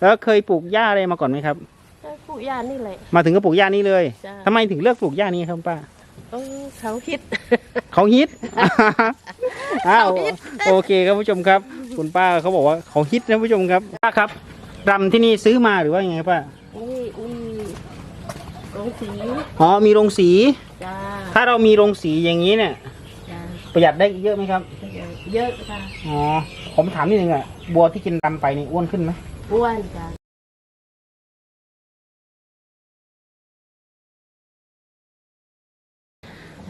แล้วเคยปลูกหญ้าอะไรมาก่อนไหมครับ ก็ผู้ยานี่แหละ มาถึงก็ปลูกหญ้านี้เลยจ้ะ ทำไมถึงเลือกปลูกหญ้านี้ครับป้า เออเขาคิด เขาฮิต อ้าวเขาฮิตโอเคครับผู้ชมครับ คุณป้าเขาบอกว่าเขาฮิตนะผู้ชมครับ ป้าครับรำที่นี่ซื้อมาหรือว่ายังไงครับป้า นี่นี่โรงสีอ๋อ มีโรงสี จ้าถ้าเรามีโรงสีอย่างนี้เนี่ย จ้าประหยัดได้เยอะไหมครับ เยอะค่ะอ๋อ ผมถามนิดนึงอะบัวที่กินรำไปนี่อ้วนขึ้นไหม อ้วนจ้า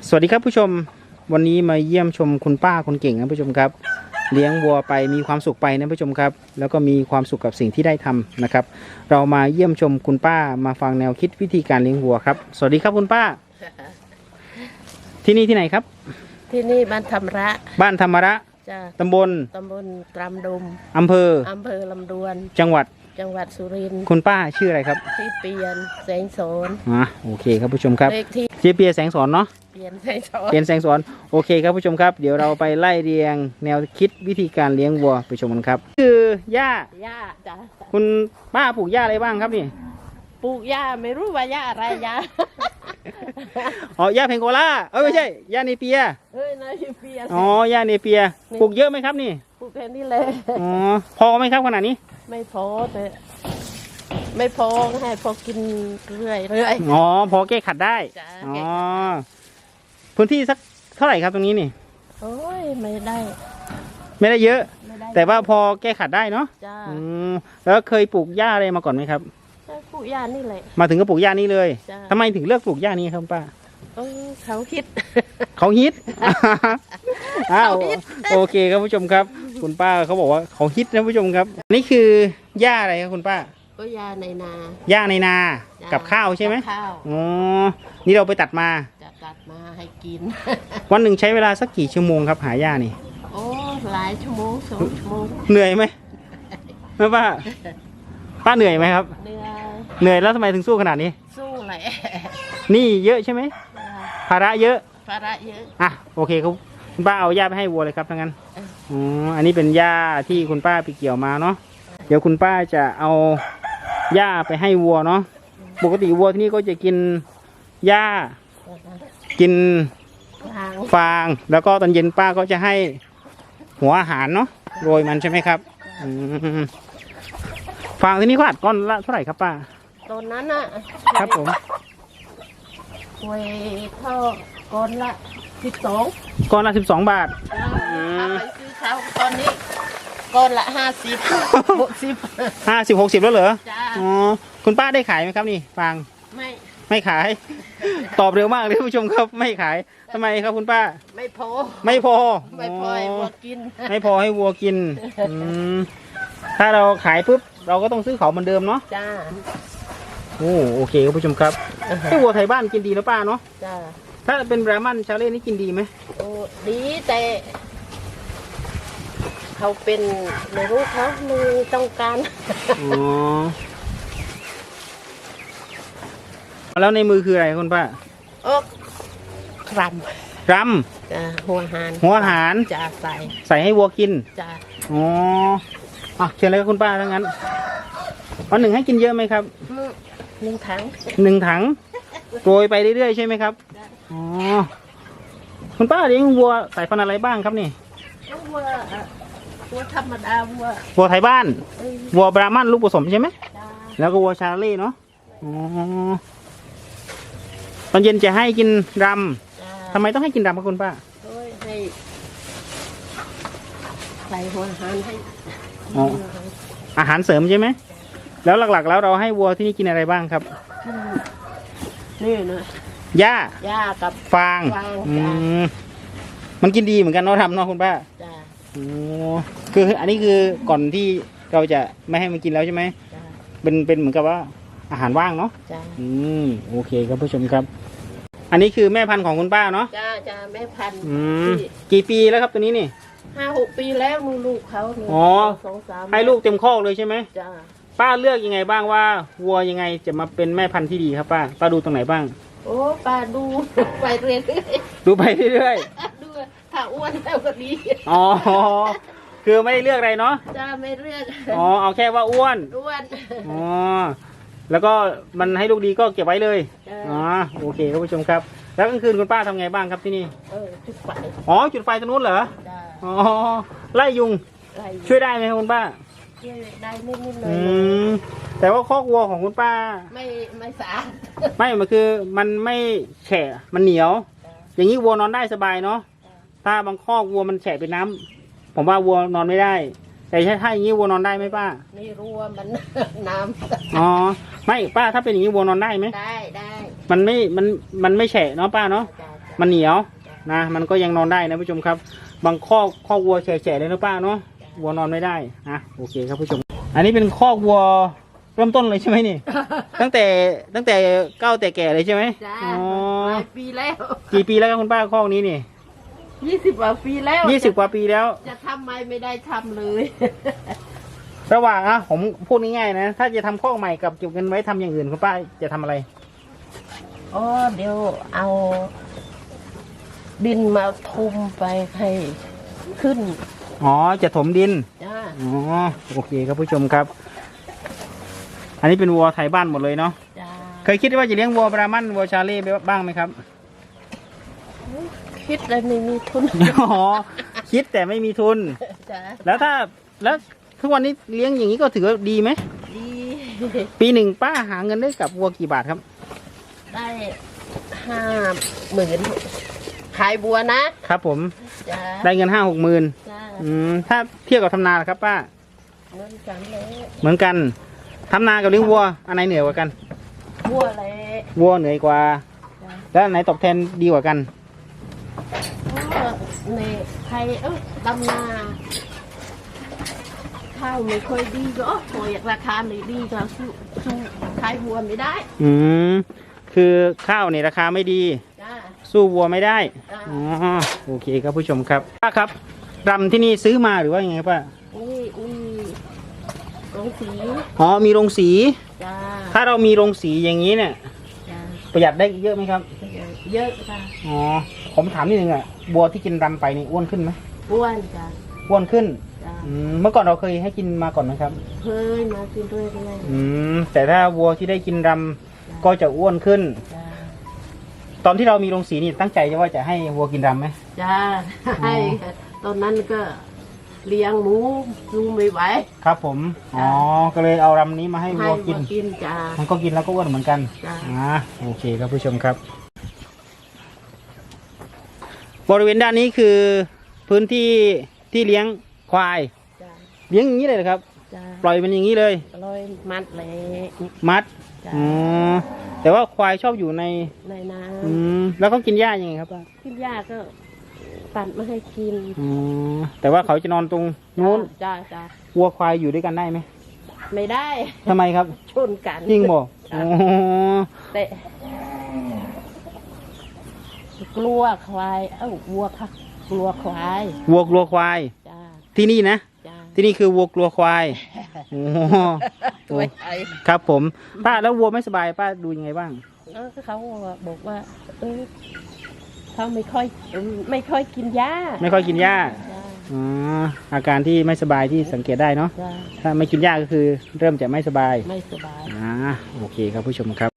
สวัสดีครับผู้ชมวันนี้มาเยี่ยมชมคุณป้าคนเก่งนะผู้ชมครับ เลี้ยงวัวไปมีความสุขไปนะผู้ชมครับ แล้วก็มีความสุขกับสิ่งที่ได้ทำนะครับ เรามาเยี่ยมชมคุณป้ามาฟังแนวคิดวิธีการเลี้ยงวัวครับ สวัสดีครับคุณป้า ที่นี่ที่ไหนครับ ที่นี่บ้านธรรมระ บ้านธรรมระ จ้าตำบลตำบลตรำดมอำเภอ อำเภอลำดวน จังหวัด จังหวัดสุรินทร์คุณป้าชื่ออะไรครับที่เปลี่ยนแสงโสนอ่าโอเคครับผู้ชมครับเลขที่เจเปียแสงสอนเนาะ เปลี่ยนแสงโสน เปลี่ยนแสงสอน โอเคครับผู้ชมครับ เดี๋ยวเราไปไล่เรียงแนวคิดวิธีการเลี้ยงวัวไปชมกันครับ คือหญ้า ย่าจ้าคุณป้าปลูกหญ้าอะไรบ้างครับนี่ ปลูกย่าไม่รู้ว่าย่าอะไรย่า อ๋อหญ้าเพงโกลาเอ้ยไม่ใช่หญ้าเนเปีย เฮ้ยนายเปลี่ยนอ๋อหญ้าเนเปีย ปลูกเยอะไหมครับนี่ ปลูกแค่นี้เลย อ๋อ พอไหมครับขนาดนี้ ไม่พอแต่ไม่พอให้พอกินเรื่อยเรื่อยอ๋อ พอแก้ขัดได้จ้ะอ๋อแก้ขัพื้นที่สักเท่าไหร่ครับตรงนี้นี่ โอ้ยไม่ได้ ไม่ได้เยอะไม่ได้แต่ว่าพอแก้ขัดได้เนาะจ้าอืมแล้วเคยปลูกหญ้าอะไรมาก่อนไหมครับ ก็ปลูกย่านี่แหละ มาถึงก็ปลูกหญ้านี้เลยจ้ะ ทำไมถึงเลือกปลูกหญ้านี้ครับป้า เออเขาคิด เขาฮิต อ้าวเขาฮิตโอเคครับผู้ชมครับ คุณป้าเขาบอกว่าเขาฮิตนะผู้ชมครับ นี่คือหญ้าอะไรครับคุณป้า ก็ยาในนาหญ้าในนา จ้ะกับข้าวใช่ไหมกับข้าวอ๋อ นี่เราไปตัดมา จะตัดมาให้กิน วันหนึ่งใช้เวลาสักกี่ชั่วโมงครับหาหญ้านี่ โอ้หลายชั่วโมงสองชั่วโมงเหนื่อยไหมแม่ป้า ป้าเหนื่อยไหมครับ เหนื่อย เหนื่อยแล้วทำไมถึงสู้ขนาดนี้ สู้แหละนี่เยอะใช่ไหมภาระเยอะภาระเยอะ อะโอเคครับคุณป้าเอาหญ้าไปให้วัวเลยครับทั้างนั้นเอออ๋ออันนี้เป็นหญ้าที่คุณป้าไปเกี่ยวมาเนาะเดี๋ยวคุณป้าจะเอาหญ้าไปให้วัวเนาะปกติวัวที่นี่ก็จะกินหญ้ากินทางฟาง แล้วก็ตอนเย็นป้าก็จะให้หัวอาหารเนาะโรยมันใช่ไหมครับอืมฟางที่นี่เขาอัดก้อนละเท่าไหร่ครับป้า ตอนนั้นน่ะครับผมหวยเท่าก้อนละสิบสองก้อนละสิบสองบาทถ้าไปซื้อเขาตอนนี้ก้อนละห้าสิบหกสิบห้าสิบหกสิบแล้วเหรอจ้าอ๋อคุณป้าได้ขายไหมครับนี่ฟางไม่ไม่ขาย ตอบเร็วมากเลยท่านผู้ชมครับไม่ขายทำไมครับคุณป้า ไม่พอ ไม่พอไม่พอให้พอกิน ไม่พอให้วัวกินอืมถ้าเราขายปุ๊บเราก็ต้องซื้อเขาเหมือนเดิมเนาะจ้าโอ้โอเคครับผู้ชมครับให้วัวไทยบ้านกินดีนะป้าเนาะจ้าถ้าเป็นบรามันชาเล่นี่กินดีไหมโอ้ดีแต่ เขาเป็นไม่รู้เขาไม่ต้องการอ๋อแล้วในมือคืออะไรคุณป้าโอ้ครัรจ้าหัวหารหัวหารจ้าใส่ำใส่ให้วัวกินจ้าอ๋ออะเชิญเลยครับคุณป้าทั้งนั้นวันหนึ่งให้กินเยอะไหมครับอืม หนึ่งถังหนึ่งถังโรยไปเรื่อยๆใช่ไหมครับจ้ะอ๋อคุณป้าเลี้ยงวัวสายพันธุ์อะไรบ้างครับนี่วัวอะวัวธรรมดาวัววัวไทยบ้านเอ้ยวัวบรามันลูกผสมใช่ไหมจ้าแล้วก็วัวชาเล่เนาะอ๋อตอนเย็นจะให้กินรจ้าำทำไมต้องให้กินรำครับคุณป้าโอ้ยให้ใส่หัวหารให้อ๋ออาหารเสริมใช่ไหม แล้วหลักๆ แล้วเราให้วัวที่นี่กินอะไรบ้างครับนี่นะหญ้าหญ้ากับ ฟางฟางอืจ้ะมมันกินดีเหมือนกันเนาะทำเนาะคุณป้าจ้าโอ้คืออันนี้คือก่อนที่เราจะไม่ให้มันกินแล้วใช่ไหมจ้าเป็นเป็นเหมือนกับว่าอาหารว่างเนาะจ้าอืมโอเคครับผู้ชมครับ อันนี้คือแม่พันธุ์ของคุณป้าเนาะจ้าจ้าแม่พันธุ์อืมที่กี่ปีแล้วครับตัวนี้นี่ ห้าหกปีแล้วนูลูกเขาเนี่ยอ๋อ สองสามให้ลูกเต็มคอกเลยใช่ไหมจ้า ป้าเลือกยังไงบ้างว่าวัวยังไงจะมาเป็นแม่พันธุ์ที่ดีครับป้าป้าดูตรงไหนบ้าง โอ้ป้าดูไปเรื่อยดูไปเรื่อยๆดูถ้าอ้วนแล้วก็ดีๆอ๋อคือไม่ได้เลือกอะไรเนาะจ้าไม่เลือกอ๋อเอาแค่ว่าอ้วนอ้วนอ๋อแล้วก็มันให้ลูกดีก็เก็บไว้เลยจ้าอ๋อโอเคครับผู้ชมครับ แล้วกลางคืนคุณป้าทำไงบ้างครับที่นี่เออจุดไฟอ๋อจุดไฟตรงนู้นเหรอจ้าอ๋อไล่ยุงไรช่วยได้ไหมครับคุณป้า ช่วยได้นิดนิดหน่ออืยมแต่ว่าคอกวัวของคุณป้า ไม่ไม่สะอาดไม่มันคือมันไม่แฉะมันเหนียว อย่างนี้วัวนอนได้สบายเนาะถ้าบางคอกวัวมันแฉะเป็นน้ำผมว่าวัวนอนไม่ได้ แต่ถ้าถ้าอย่างนี้วัวนอนได้ไหมป้าไม่รู้ว่ามัน น้ำอ๋อไม่ป้าถ้าเป็นอย่างนี้วัวนอนได้ไหมได้ได้มันไม่มันมันไม่แฉะเนาะป้าเนาะ จ้ามันเหนียวนะ มันก็ยังนอนได้นะผู้ชมครับ บางคอกคอกวัวแฉะๆเลยนะป้าเนาะ วัวนอนไม่ได้นะโอเคครับผู้ชม อันนี้เป็นคอกวัวเริ่มต้นเลยใช่ไหมนี่ ตั้งแต่ตั้งแต่เก้าแต่แก่เลยใช่ไหมจ้าอ๋อหลายปีแล้วกี่ปีแล้วครับคุณป้าคอกนี้นี่ยี่สิบกว่าปีแล้วยี่สิบกว่าปีแล้ว จะทำไมไม่ได้ทำเลย ระหว่างอะผมพูดง่ายๆนะ ถ้าจะทำคอกใหม่กับเก็บเงินไว้ทำอย่างอื่นคุณป้าจะทำอะไร อ๋อเดี๋ยวเอาดินมาทุมไปให้ขึ้น อ๋อจะถมดินจ้าอ๋อโอเคครับผู้ชมครับ อันนี้เป็นวัวไทยบ้านหมดเลยเนาะจ้าเคยคิดว่าจะเลี้ยงวัวบรามันวัวชาเล่บ้างไหมครับคิดเลยไม่มีทุนอ๋อคิดแต่ไม่มีทุน จ้าแล้วถ้าแล้วทุกวันนี้เลี้ยงอย่างนี้ก็ถือว่าดีไหม ดีปีหนึ่งป้าหาเงินได้กับวัวกี่บาทครับ ได้ห้าหมื่น ขายบัวนะครับผม จ้าได้เงินห้าหกหมื่นจ้าอืมถ้าเทียบกับทำนาล่ะครับป้า เงินกันเลยเหมือนกันทำนากับเลี้ยงวัว อันไหนเหนือกว่ากัน บัวเลยวัวเหนือกว่าจ้าแล้วอันไหนตอบแทนดีกว่ากัน ในใครเออดำนาข้าวไม่ค่อยดีก็โอยราคาไม่ดีก็สู้สู้ขายบัวไม่ได้ อืมคือข้าวเนี่ยราคาไม่ดีจ้า สู้วัวไม่ได้จ้าอ๋อโอเคครับผู้ชมครับป้าครับรำที่นี่ซื้อมาหรือว่ายังไงครับป้านี่นี่โรงสีอ๋อมีโรงสี จ้าถ้าเรามีโรงสีอย่างนี้เนี่ย จ้าประหยัดได้เยอะไหมครับเยอะจ้าอ๋อผมถามนิดนึงอะบัวที่กินรำไปนี่อ้วนขึ้นไหมอ้วนจ้าอ้วนขึ้นจ้าอืมเมื่อก่อนเราเคยให้กินมาก่อนไหมครับ เคยมากินด้วยเลยอืมแต่ถ้าวัวที่ได้กินรำก็จะอ้วนขึ้นจ้า ตอนที่เรามีโรงสีนี่ตั้งใจจะว่าจะให้วัวกินรำไหม จ้าให้ ตอนนั้นก็เลี้ยงหมูลุงไม่ไหว ครับผม อ๋อ ก็เลยเอารำนี้มาให้ให้วัวกิน มากินจ้า มันก็กินแล้วก็อ้วนเหมือนกันจ้ะ อ่าโอเคครับผู้ชมครับ บริเวณด้านนี้คือพื้นที่ที่เลี้ยงควาย จ้าเลี้ยงอย่างนี้เลยเหรอครับ จ้าปล่อยมันอย่างนี้เลยลอยมัดเลย มัด จ้าอ๋อ แต่ว่าควายชอบอยู่ใน ในน้อืมแล้วเขากินหญ้ายังไงครับป้าำกินหญ้าก็ตัดมาให้กินอ๋อแต่ว่าเขาจะนอนตรงนู้นจ้าจ้าวัวควายอยู่ด้วยกันได้ไหมไม่ได้ ทำไมครับ ชนกันจริงบอกจ้ะอ๋อแต่กลัวควาย เอ้าวัวค่ะกลัวควาย วัวกลัวควาย จ้าที่นี่นะ จ้าที่นี่คือวัวกลัวควาย โอ้โหตัวใหญ่ครับผม ป้าแล้ววัวไม่สบายป้าดูยังไงบ้าง แล้วเขาบอกว่า เออเขาไม่ค่อยเออไม่ค่อยกินหญ้าไม่ค่อยกินหญ้าจ้าอ๋ออาการที่ไม่สบายที่สังเกตได้เนาะจ้าถ้าไม่กินหญ้าก็คือ เริ่มจะไม่สบาย ไม่สบาย อ่าโอเคครับผู้ชมครับ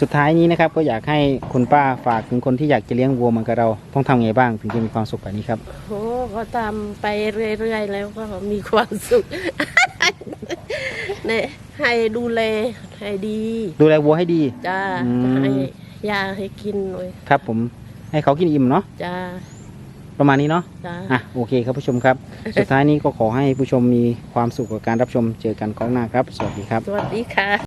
สุดท้ายนี้นะครับก็อยากให้คุณป้าฝากถึงคนที่อยากจะเลี้ยงวัวเหมือนกับเรา ต้องทำไงบ้างถึงจะมีความสุขแบบนี้ครับ โอ้ก็ทำไปเรื่อยๆแล้วก็มีความสุข เนี่ยให้ดูแลให้ดีดูแลวัวให้ดี จ้าอืม ให้ยาให้กินเลยครับ ผมให้เขากินอิ่มเนาะจ้าประมาณนี้เนาะจ้า อะโอเคครับผู้ชมครับ สุดท้ายนี้ก็ขอให้ผู้ชมมีความสุขกับการรับชมเจอกันครั้งหน้าครับ สวัสดีครับ สวัสดีค่ะ